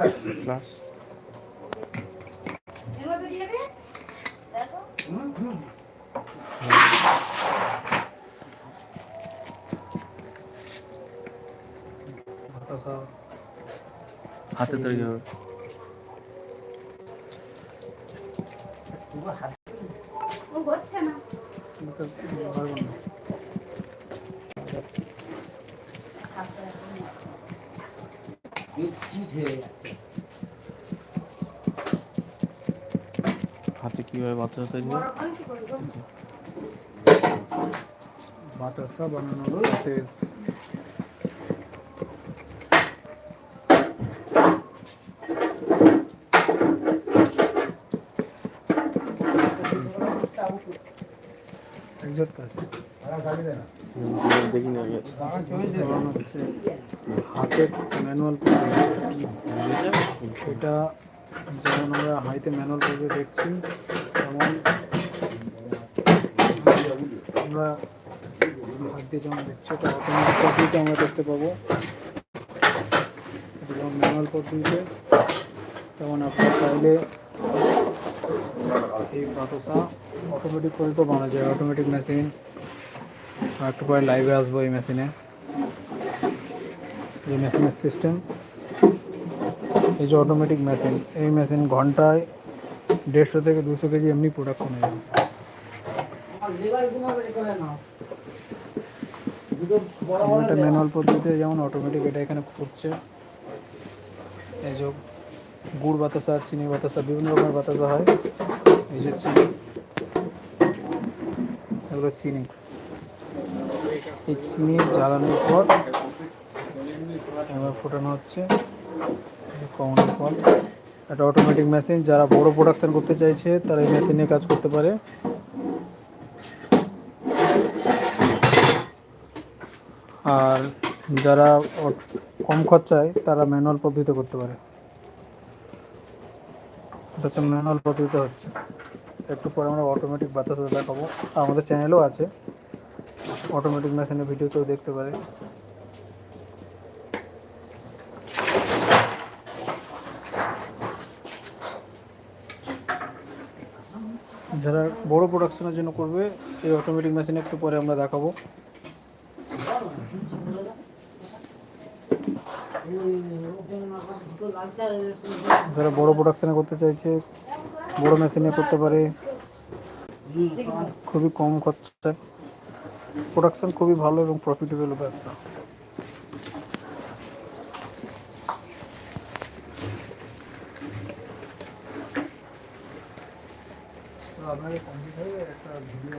দে হাতে তৈরি হবে। হচ্ছে না পারব না হাতে কীভাবে বাচ্চা তৈরি করব বাতাসা বানানোর প্রসেস একজোট কাছে আগে হচ্ছে হাতের ম্যানুয়াল এটা যেমন আমরা হাইতে ম্যানুয়াল পদ্ধতি দেখছি, তেমন আমরা হাত দিয়ে যেমন দেখছি, এটা পদ্ধতিতে আমরা দেখতে পাবো। যেমন ম্যানুয়াল পদ্ধতিতে তেমন আপনারা চাইলে অটোমেটিক পদ্ধতিতে বানানো যায় অটোমেটিক মেশিন একটু পরে লাইভে আসব এই মেশিনে এই মেশিনের সিস্টেম এই যে অটোমেটিক মেশিন এই মেশিন ঘন্টায় দেড়শো থেকে দুশো কেজি এমনি প্রোডাকশন হয়ে। যাবে এটা ম্যানুয়াল পদ্ধতিতে যেমন অটোমেটিক এটা এখানে ফুটছে এই যে গুড় বাতাসা, চিনি বাতাসা, বিভিন্ন রকমের বাতাসা হয়। এই যে চিনি। এগুলো চিনি। এই চিনি জ্বালানোর পর এবার ফোটানো হচ্ছে। কমানোর পর। একটা অটোমেটিক মেশিন যারা বড় প্রোডাকশন করতে চাইছে, তারা এই মেশিনে কাজ করতে পারে। আর যারা কম খরচায়, তারা ম্যানুয়াল পদ্ধতিতে করতে পারে। এটা হচ্ছে ম্যানুয়াল পদ্ধতিতে হচ্ছে। একটু পরে আমরা অটোমেটিক বাতাসা দেখাবো। আমাদের চ্যানেলও আছে। অটোমেটিক মেশিনের ভিডিও কেউ দেখতে পারে। যারা বড় প্রোডাকশনের জন্য করবে, এই অটোমেটিক মেশিন একটু পরে আমরা দেখাবো। যারা বড় প্রোডাকশনে করতে চাইছে, বড় মেশিনে করতে পারে, খুবই কম খরচায়। প্রোডাকশন খুবই ভালো এবং প্রফিটেবল ব্যবসা। আপনাকে কমপ্লিট হয়ে একটা ভিডিও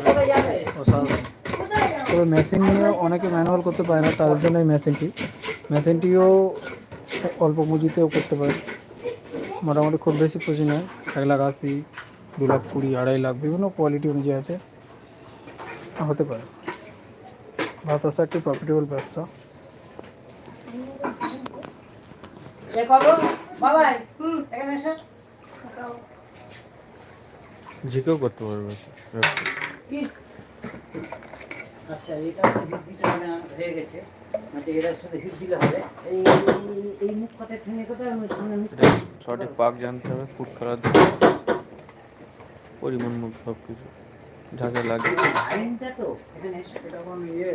কোথায় যাবে তবে মেশিন নিয়ে অনেকে ম্যানুয়াল করতে পারে না তাদের জন্য এই মেশিনটি মেশিনটিও অল্প পুঁজিতেও করতে পারে মোটামুটি খুব বেশি পুঁজি নয়। এক লাখ আশি দু লাখ কুড়ি আড়াই লাখ বিভিন্ন কোয়ালিটি অনুযায়ী আছে। হতে পারে। বাতাসা একটি প্রফিটেবল ব্যবসা। যে কেউ করতে পারবে। আচ্ছা এটা হয়ে গেছে। মুখ মুখ সঠিক পাক জানতে হবে ফুড খারাপ পরিমাণ মতো সব কিছু যা যা লাগে লাইনটা তো এখানে এটা এখন ইয়ে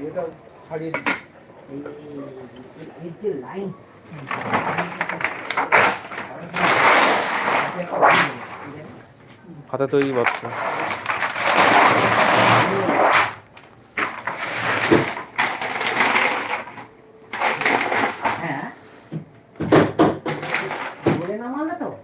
এটা ছাড়িয়ে এই এই- এই যে লাইন হাতে তৈরি বাচ্চা হ্যাঁ বলে না মানলে তো লজ্জা। জোরে না একবার ডাইরেক্ট বাতাস আর মোটা হয়ে গেছে না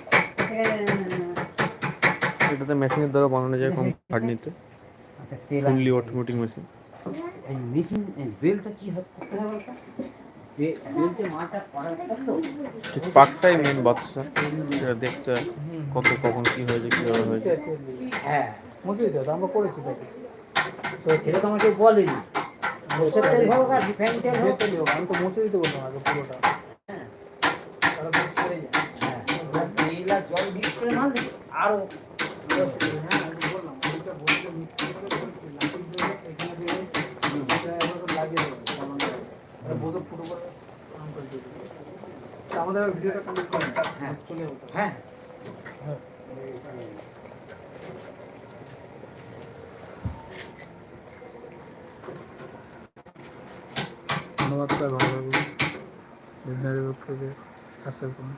এটাতে মেশিনের দ্বারা বানানো যায় কম খাটনিতে আচ্ছা ফুললি অটোমেটিক মেশিন বেলটা কি করতে হবে? তো পাকটাই মেন বাচ্চা সেটা দেখতে হয় কত কখন কি হয়েছে কীভাবে হয়েছে। হ্যাঁ মুছে দিতে হবে, আমরা করেছি তো। সেটা তো আমাকে বলেনি। সরষের তেল হোক আর রিফাইন তেল হোক। আমি তো মুছে দিতে বললাম আগে পুরোটা। হ্যাঁ হ্যাঁ ওটা তেল আর জল মিক্স করে মাল দেবে। আরও আমাদের ভিডিওটা করুন হ্যাঁ। চলে যাব হ্যাঁ ধন্যবাদ স্যার, ভালো লাগল বিজনেসের পক্ষে সাবস্ক্রাইব করুন